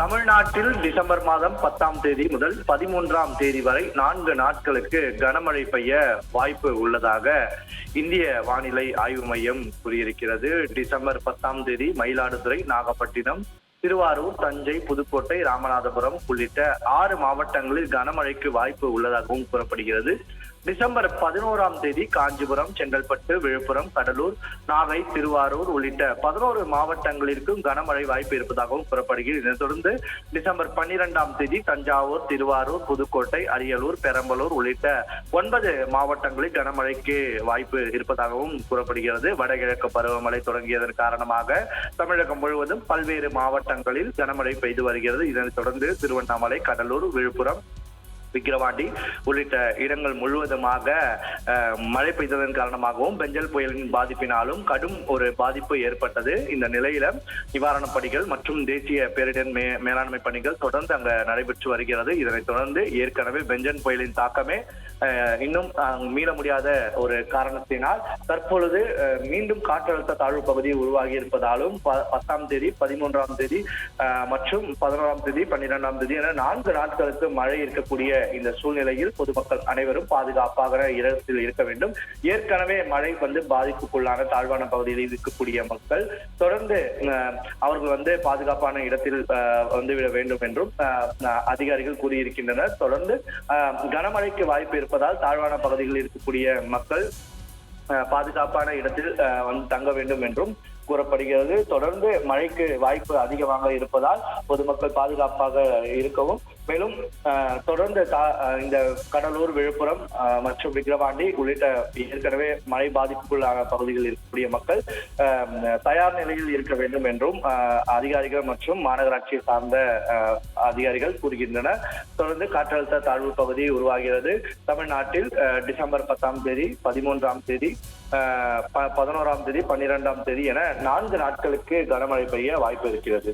தமிழ்நாட்டில் டிசம்பர் மாதம் பத்தாம் தேதி முதல் பதிமூன்றாம் தேதி வரை நான்கு நாட்களுக்கு கனமழை பெய்ய வாய்ப்பு உள்ளதாக இந்திய வானிலை ஆய்வு மையம் கூறியிருக்கிறது. டிசம்பர் பத்தாம் தேதி மயிலாடுதுறை நாகப்பட்டினம் திருவாரூர் தஞ்சை புதுக்கோட்டை ராமநாதபுரம் உள்ளிட்ட ஆறு மாவட்டங்களில் கனமழைக்கு வாய்ப்பு உள்ளதாகவும் கூறப்படுகிறது. டிசம்பர் பதினோராம் தேதி காஞ்சிபுரம் செங்கல்பட்டு விழுப்புரம் கடலூர் நாகை திருவாரூர் உள்ளிட்ட பதினோரு மாவட்டங்களிற்கும் கனமழை வாய்ப்பு இருப்பதாகவும் கூறப்படுகிறது. இதனைத் தொடர்ந்து டிசம்பர் பன்னிரெண்டாம் தேதி தஞ்சாவூர் திருவாரூர் புதுக்கோட்டை அரியலூர் பெரம்பலூர் உள்ளிட்ட ஒன்பது மாவட்டங்களில் கனமழைக்கு வாய்ப்பு இருப்பதாகவும் கூறப்படுகிறது. வடகிழக்கு பருவமழை தொடங்கியதன் காரணமாக தமிழகம் முழுவதும் பல்வேறு மாவட்டங்களில் கனமழை பெய்து வருகிறது. இதனைத் தொடர்ந்து திருவண்ணாமலை கடலூர் விழுப்புரம் விக்கிரவாண்டி உள்ளிட்ட இடங்கள் முழுவதுமாக மழை பெய்ததன் காரணமாகவும் பெஞ்சல் புயலின் பாதிப்பினாலும் கடும் ஒரு பாதிப்பு ஏற்பட்டது. இந்த நிலையில நிவாரணப் பணிகள் மற்றும் தேசிய பேரிடர் மே மேலாண்மை பணிகள் தொடர்ந்து அங்க நடைபெற்று வருகிறது. இதனைத் தொடர்ந்து ஏற்கனவே பெஞ்சன் புயலின் தாக்கமே அஹ், இன்னும் அஹ், மீள முடியாத ஒரு காரணத்தினால் தற்பொழுது அஹ், மீண்டும் காற்றழுத்த தாழ்வு பகுதி உருவாகி இருப்பதாலும் ப- பத்தாம் தேதி பதிமூன்றாம் தேதி மற்றும் பதினோராம் தேதி பன்னிரெண்டாம் தேதி என நான்கு நாட்களுக்கு மழை இருக்கக்கூடிய இந்த சூழ்நிலையில் பொதுமக்கள் அனைவரும் பாதுகாப்பாக இடத்தில் இருக்க வேண்டும். ஏற்கனவே மழை வந்து பாதிப்புக்குள்ளான தாழ்வான பகுதியில் இருக்கக்கூடிய மக்கள் தொடர்ந்து அவர்கள் வந்து பாதுகாப்பான இடத்தில் வந்துவிட வேண்டும் என்றும் அதிகாரிகள் கூறியிருக்கின்றனர். தொடர்ந்து கனமழைக்கு வாய்ப்பு இருப்பதால் தாழ்வான பகுதிகளில் இருக்கக்கூடிய மக்கள் அஹ், பாதுகாப்பான இடத்தில் வந்து தங்க வேண்டும் என்றும் கூறப்படுகிறது. தொடர்ந்து மழைக்கு வாய்ப்பு அதிகமாக இருப்பதால் பொதுமக்கள் பாதுகாப்பாக இருக்கவும் மேலும் தொடர்ந்து இந்த கடலூர் விழுப்புரம் அஹ், மற்றும் விக்கிரவாண்டி உள்ளிட்ட ஏற்கனவே மழை பாதிப்புக்குள்ளான பகுதிகளில் இருக்கக்கூடிய மக்கள் அஹ், தயார் நிலையில் இருக்க வேண்டும் என்றும் அஹ், அதிகாரிகள் மற்றும் மாநகராட்சியை சார்ந்த அதிகாரிகள் கூறுகின்றனர். தொடர்ந்து காற்றழுத்த தாழ்வு பகுதி உருவாகிறது. தமிழ்நாட்டில் டிசம்பர் பத்தாம் தேதி பதிமூன்றாம் தேதி ப- பதினோராம் தேதி பன்னிரெண்டாம் தேதி என நான்கு நாட்களுக்கு கனமழை பெய்ய வாய்ப்பு இருக்கிறது.